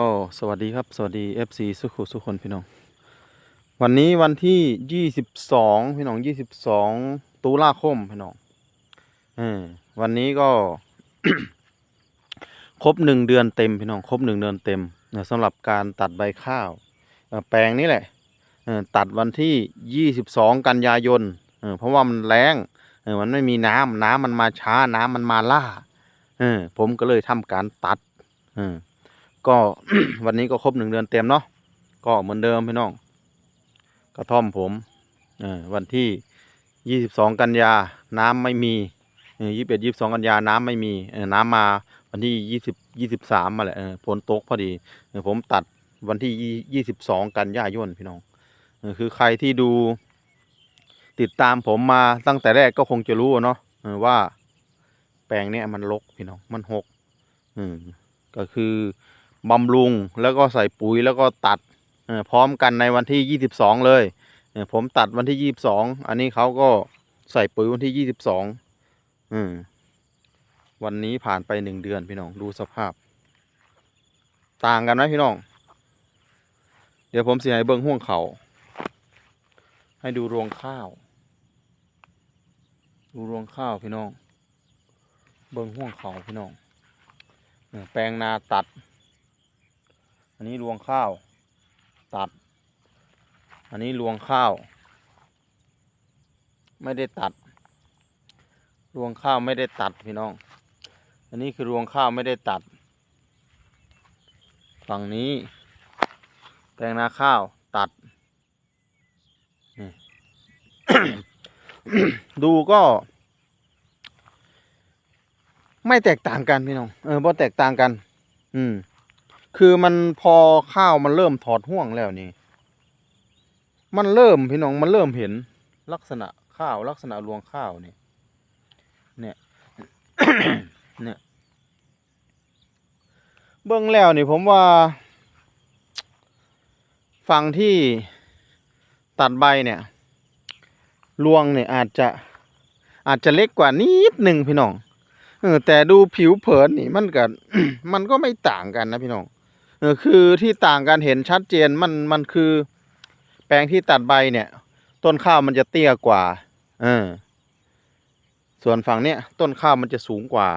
ก็สวัสดีครับสวัสดี FC สุขุสุขคนพี่น้อง วันนี้วันที่ 22 พี่น้อง 22 ตุลาคมพี่น้องอวันนี้ก็ ครบหนึ่งเดือนเต็มพี่น้อง ครบหนึ่งเดือนเต็มสำหรับการตัดใบข้าว แปลงนี้แหละตัดวันที่ 22 กันยายนเพราะว่ามันแรงมันไม่มีน้ำน้ำมันมาช้าน้ำมันมาล่าผมก็เลยทำการตัดอ ก็วันนี้ก็ครบหนึ่งเดือนเต็มเนาะก็เหมือนเดิมพี่น้อง กระท่อมผมวันที่ยี่สิบสองกันยาน้ำไม่มียี่สิบเอ็ดยี่สิบสองกันยาน้ำไม่มีน้ำมาวันที่ยี่สิบยี่สิบสามมาแหละฝนตกพอดีผมตัดวันที่ยี่สิบสองกันยายนพี่น้องคือใครที่ดูติดตามผมมาตั้งแต่แรกก็คงจะรู้เนาะว่าแปลงเนี้ยมันรกพี่น้องมันหกอืมก็คือ บำรุงแล้วก็ใส่ปุ๋ยแล้วก็ตัดพร้อมกันในวันที่ยี่สิบสองเลยผมตัดวันที่ยี่สิบสองอันนี้เขาก็ใส่ปุ๋ยวันที่ยี่สิบสองอืมวันนี้ผ่านไปหนึ่งเดือนพี่น้องดูสภาพ ต่างกันไหมพี่น้อง เดี๋ยวผมเสิให้เบิ้งห่วงเขาให้ดูรวงข้าว ดูรวงข้าวพี่น้อง เบิ้งห่วงเขาพี่น้องแปลงนาตัด นนี้รวงข้าว ตัด อันนี้รวงข้าว ไม่ได้ตัด รวงข้าวไม่ได้ตัดพี่น้อง อันนี้คือรวงข้าวไม่ได้ตัด ฝั่งนี้ แปลงนาข้าวตัด ดูก็ไม่แตกต่างกันพี่น้อง เออบ่แตกต่างกัน อืม คือมันพอข้าวมันเริ่มถอดห่วงแล้วนี่ มันเริ่มพี่น้องมันเริ่มเห็นลักษณะข้าวลักษณะรวงข้าวนี่เนี่ยเนี่ยเบื้องแล้วนี่ผมว่า ฝั่งที่ตัดใบเนี่ยรวงเนี่ยอาจจะอาจจะเล็กกว่านิดหนึ่งพี่น้องเออแต่ดูผิวเผินนี่มันก็มันก็ไม่ต่างกันนะพี่น้อง คือที่ต่างกันเห็นชัดเจนมันมันคือ แปลงที่ตัดใบเนี่ย ต้นข้าวมันจะเตี้ยกว่าเออส่วนฝั่งเนี้ยต้นข้าวมันจะสูงกว่า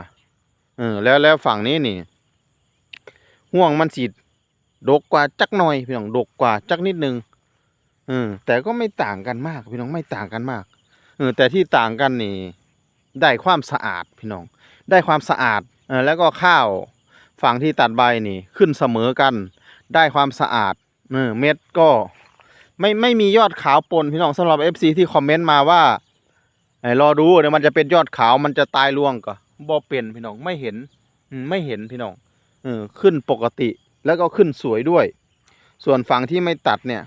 เออแล้วแล้วฝั่งนี้นี่ห่วงมันสีดกกว่าจักหน่อยพี่น้องดกกว่าจักนิดนึงเออแต่ก็ไม่ต่างกันมากพี่น้องไม่ต่างกันมากเออแต่ที่ต่างกันนี่ ได้ความสะอาดพี่น้อง ได้ความสะอาดเออแล้วก็ข้าว ฝั่งที่ตัดใบนี่ขึ้นเสมอกัน ได้ความสะอาดเออเม็ดก็ไม่ไม่มียอดขาวปนพี่น้องสำหรับ FC ที่คอมเมนต์มาว่าไอ้รอดูเดี๋ยวมันจะเป็นยอดขาวมันจะตายร่วงก็บ่เป็นพี่น้องไม่เห็นไม่เห็นพี่น้องเออขึ้นปกติแล้วก็ขึ้นสวยด้วย ส่วนฝั่งที่ไม่ตัดเนี่ย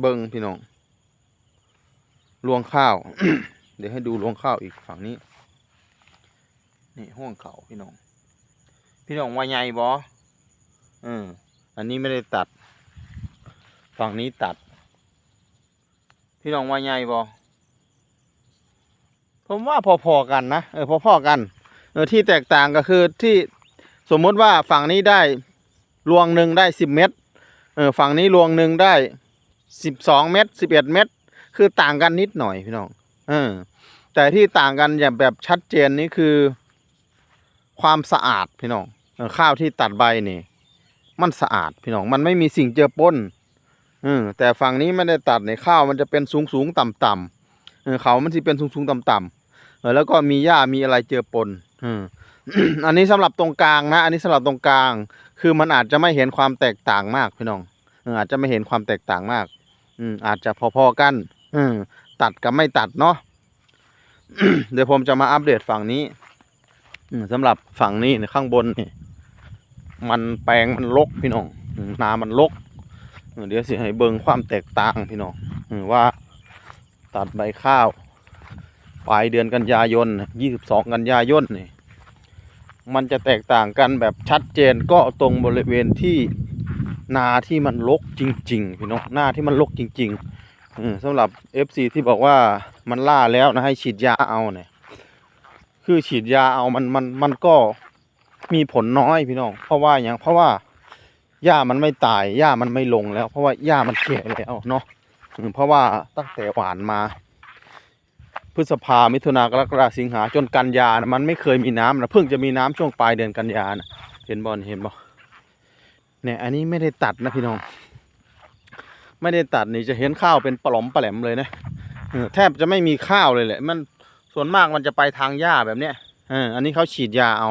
เบิงพี่น้องรวงข้าว เดี๋ยวให้ดูรวงข้าวอีกฝั่งนี้ นี่ห่วงเขาพี่น้อง พี่น้องว่าใหญ่บออืมอันนี้ไม่ได้ตัด ฝั่งนี้ตัด พี่น้องว่าใหญ่บอผมว่าพอๆกันนะเออพอๆกันเออที่แตกต่างก็คือที่สมมติว่าฝั่งนี้ได้รวงหนึ่งได้สิบเมตรเออฝั่งนี้รวงหนึ่งได้สิบสองเมตรสิบเอ็ดเมตร คือต่างกันนิดหน่อยพี่น้องเออแต่ที่ต่างกันอย่างแบบชัดเจนนี่คือ ความสะอาดพี่น้อง ข้าวที่ตัดใบนี่ มันสะอาดพี่น้องมันไม่มีสิ่งเจือปนเออแต่ฝั่งนี้ไม่ได้ตัดในข้าวมันจะเป็นสูงสูงต่ำต่ำเออเขามันจะเป็นสูงสูงต่ำต่ำเออแล้วก็มีหญ้ามีอะไรเจือปนเอออันนี้สำหรับตรงกลางนะ อันนี้สำหรับตรงกลาง คือมันอาจจะไม่เห็นความแตกต่างมากพี่น้องเอออาจจะไม่เห็นความแตกต่างมาก อืมอาจจะพอๆกันอืมตัดกับไม่ตัดเนาะเดี๋ยวผมจะมาอัปเดตฝั่งนี้สำหรับฝั่งนี้ข้างบนนี่ มันแปลงมันลกพี่น้องนามันลกเดี๋ยวสิให้เบิ่งความแตกต่างพี่น้องอืมว่า ตัดใบข้าว ปลายเดือนกันยายนยี่สิบสองกันยายนนี่มันจะแตกต่างกันแบบชัดเจนก็ตรงบริเวณที่นาที่มันลกจริงๆพี่น้องหน้าที่มันลกจริงๆอืมสำหรับ FC ที่บอกว่ามันล่าแล้วนะให้ฉีดยาเอาเนี่ยคือฉีดยาเอามันมันมันก็ มีผลน้อยพี่น้อง เพราะว่าอย่างเพราะว่าหญ้ามันไม่ตายหญ้ามันไม่ลงแล้ว เพราะว่าหญ้ามันแก่แล้วเนาะเพราะว่าตั้งแต่หวานมา พฤษภามิถุนากรกฎาสิงหาจนกันยานะมันไม่เคยมีน้ำนะเพิ่งจะมีน้ำช่วงปลายเดือนกันยานะเห็นบอลเห็นบอเนี่ยอันนี้ไม่ได้ตัดนะพี่น้อง ไม่ได้ตัดนี่จะเห็นข้าวเป็นปลอมปลแหลมเลยนะแทบจะไม่มีข้าวเลยแหละมันส่วนมากมันจะไปทางหญ้าแบบเนี้ยอันนี้เขาฉีดยาเอา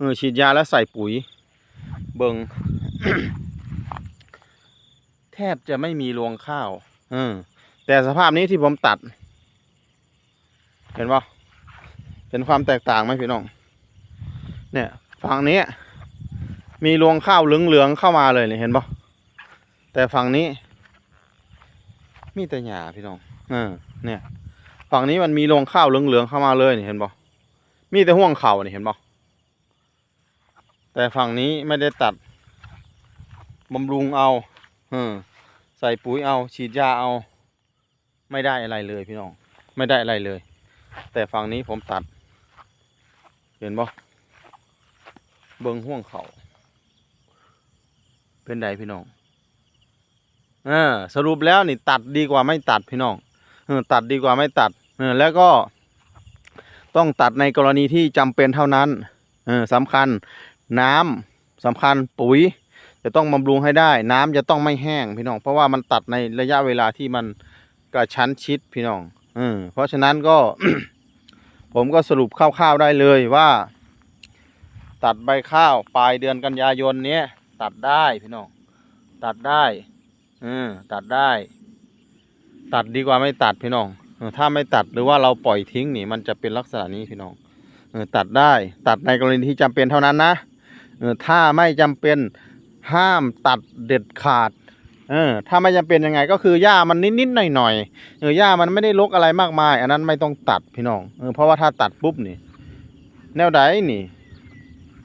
เออฉีดยาแล้วใส่ปุ๋ย เบิงแทบจะไม่มีรวงข้าว เออ แต่สภาพนี้ที่ผมตัด เห็นปะเห็นความแตกต่างไหมพี่น้อง เนี่ย ฝั่งนี้ มีรวงข้าวเหลืองๆเข้ามาเลยเห็นปะแต่ฝั่งนี้ มีแต่หญ้าพี่น้อง เออ เนี่ย ฝั่งนี้มันมีรวงข้าวเหลืองๆเข้ามาเลยเนี่ยเห็นปะมีแต่ห่วงเข่าเนี่ยเห็นปะ แต่ฝั่งนี้ไม่ได้ตัดบำรุงเอาเออใส่ปุ๋ยเอา ฉีดยาเอา ไม่ได้อะไรเลยพี่น้อง ไม่ได้อะไรเลย แต่ฝั่งนี้ผมตัด เห็นบ่เบิงห่วงเขาเป็นไดพี่น้องเออสรุปแล้วนี่ตัดดีกว่าไม่ตัดพี่น้องเออตัดดีกว่าไม่ตัดเออแล้วก็ต้องตัดในกรณีที่จำเป็นเท่านั้นเออสำคัญ น้ำสำคัญปุ๋ย จะต้องบำรุงให้ได้ น้ำจะต้องไม่แห้งพี่น้อง เพราะว่ามันตัดในระยะเวลาที่มันกระชั้นชิดพี่น้องเออเพราะฉะนั้นก็ ผมก็สรุปคร่าวๆได้เลยว่า ตัดใบข้าวปลายเดือนกันยายนเนี้ยตัดได้พี่น้องตัดได้เออตัดได้ ตัดดีกว่าไม่ตัดพี่น้องถ้าไม่ตัดหรือว่าเราปล่อยทิ้งนี่ มันจะเป็นลักษณะนี้พี่น้องเออตัดได้ตัดในกรณีที่จำเป็นเท่านั้นนะ ถ้าไม่จำเป็นห้ามตัดเด็ดขาดเออถ้าไม่จำเป็นยังไงก็คือหญ้ามันนิดๆหน่อยๆเออหญ้ามันไม่ได้รกอะไรมากมาย อันนั้นไม่ต้องตัดพี่น้องเออเพราะว่าถ้าตัดปุ๊บนี่ แนวใดนี่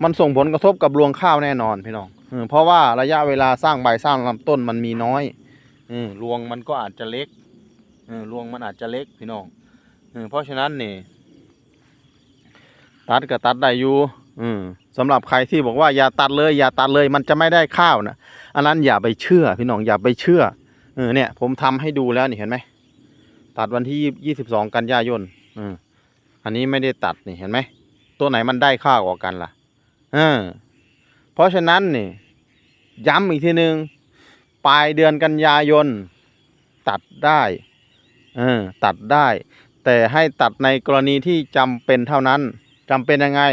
มันส่งผลกระทบกับรวงข้าวแน่นอนพี่น้องเออเพราะว่าระยะเวลาสร้างใบสร้างลำต้นมันมีน้อยเออรวงมันก็อาจจะเล็กเออรวงมันอาจจะเล็กพี่น้องเออเพราะฉะนั้นนี่ ตัดก็ตัดได้อยู่อืม สำหรับใครที่บอกว่าอย่าตัดเลยอย่าตัดเลยมันจะไม่ได้ข้าวนะอันนั้นอย่าไปเชื่อพี่น้องอย่าไปเชื่อเออเนี่ย ผมทำให้ดูแล้วนี่เห็นไหมตัดวันที่ยี่สิบสองกันยายนอืมอันนี้ไม่ได้ตัดนี่เห็นไหมตัวไหนมันได้ข้าวกว่ากันล่ะเออเพราะฉะนั้นนี่ย้ำอีกทีหนึ่งปลายเดือนกันยายนตัดได้เออตัดได้ แต่ให้ตัดในกรณีที่จำเป็นเท่านั้นจำเป็นยังไง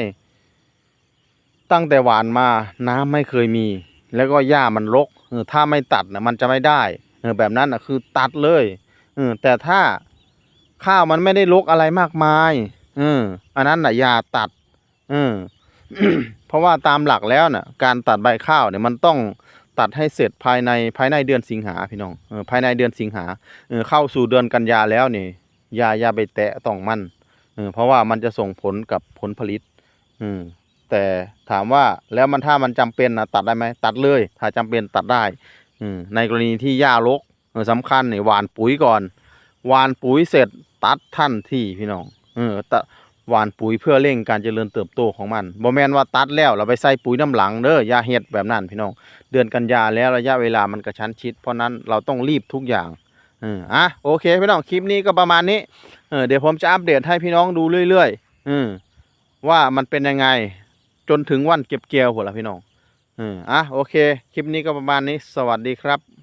ตั้งแต่หวานมาน้ำไม่เคยมี แล้วก็หญ้ามันรกเออถ้าไม่ตัดนะมันจะไม่ได้เออแบบนั้นนะคือตัดเลยเออแต่ถ้าข้าวมันไม่ได้รกอะไรมากมายเอออันนั้นนะอย่าตัดเออเพราะว่าตามหลักแล้วน่ะ การตัดใบข้าวเนี่ยมันต้องตัดให้เสร็จภายในภายในเดือนสิงหาพี่น้องเออภายในเดือนสิงหาเออเข้าสู่เดือนกันยาแล้วนี่ยายาไปแตะต้องมันเออเพราะว่ามันจะส่งผลกับผลผลิตอืม แต่ถามว่าแล้วมันถ้ามันจำเป็นนะตัดได้ไหมตัดเลย ถ้าจำเป็นตัดได้ อืในกรณีที่หญ้ารกเออสำคัญเนี่ยหว่านปุ๋ยก่อนหว่านปุ๋ยเสร็จตัดทันที่พี่น้องเออตะหว่านปุ๋ยเพื่อเร่งการเจริญเติบโตของมันบ่แมนว่าตัดแล้วเราไปใส่ปุ๋ยน้ำหลังเด้อยาเฮ็ดแบบนั้นพี่น้อง เดือนกันยาแล้วระยะเวลามันกระชั้นชิด เพราะนั้นเราต้องรีบทุกอย่างเอออะโอเคพี่น้องคลิปนี้ก็ประมาณนี้เออเดี๋ยวผมจะอัปเดตให้พี่น้องดูเรื่อยๆอืมว่ามันเป็นยังไง นถึงวันเก็บเกี่ยวหัวละพี่น้องอืมอะโอเค คลิปนี้ก็ประมาณนี้สวัสดีครับ